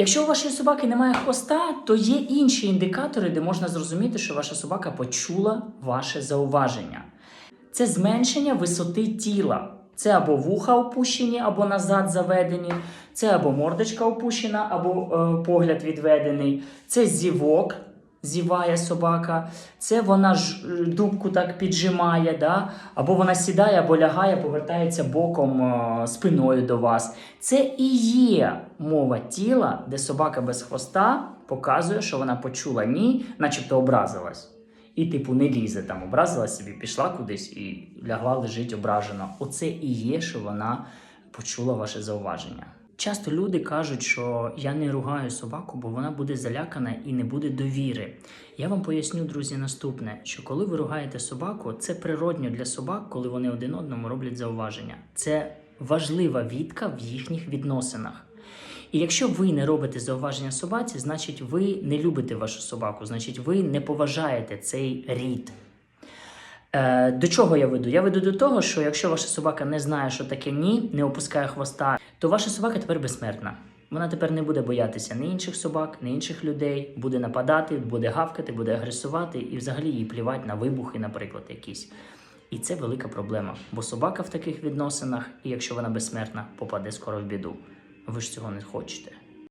Якщо у вашої собаки немає хвоста, то є інші індикатори, де можна зрозуміти, що ваша собака почула ваше зауваження. Це зменшення висоти тіла. Це або вуха опущені, або назад заведені, це або мордочка опущена, або е, погляд відведений, це зівок, зіває собака, це вона ж е, дубку так піджимає, да? або вона сідає, або лягає, повертається боком е, спиною до вас. Це і є мова тіла, де собака без хвоста показує, що вона почула ні, начебто образилась. І, типу, не лізе там, образила собі, пішла кудись і лягла лежить ображено. Оце і є, що вона почула ваше зауваження. Часто люди кажуть, що я не ругаю собаку, бо вона буде залякана і не буде довіри. Я вам поясню, друзі, наступне: що коли ви ругаєте собаку, це природньо для собак, коли вони один одному роблять зауваження. Це важлива відка в їхніх відносинах. І якщо ви не робите зауваження собаці, значить ви не любите вашу собаку, значить ви не поважаєте цей рід. Е, до чого я веду? Я веду до того, що якщо ваша собака не знає, що таке ні, не опускає хвоста, то ваша собака тепер безсмертна. Вона тепер не буде боятися ні інших собак, ні інших людей, буде нападати, буде гавкати, буде агресувати і взагалі їй плівати на вибухи, наприклад, якісь. І це велика проблема, бо собака в таких відносинах, і якщо вона безсмертна, попаде скоро в біду. Ви ж цього не хочете.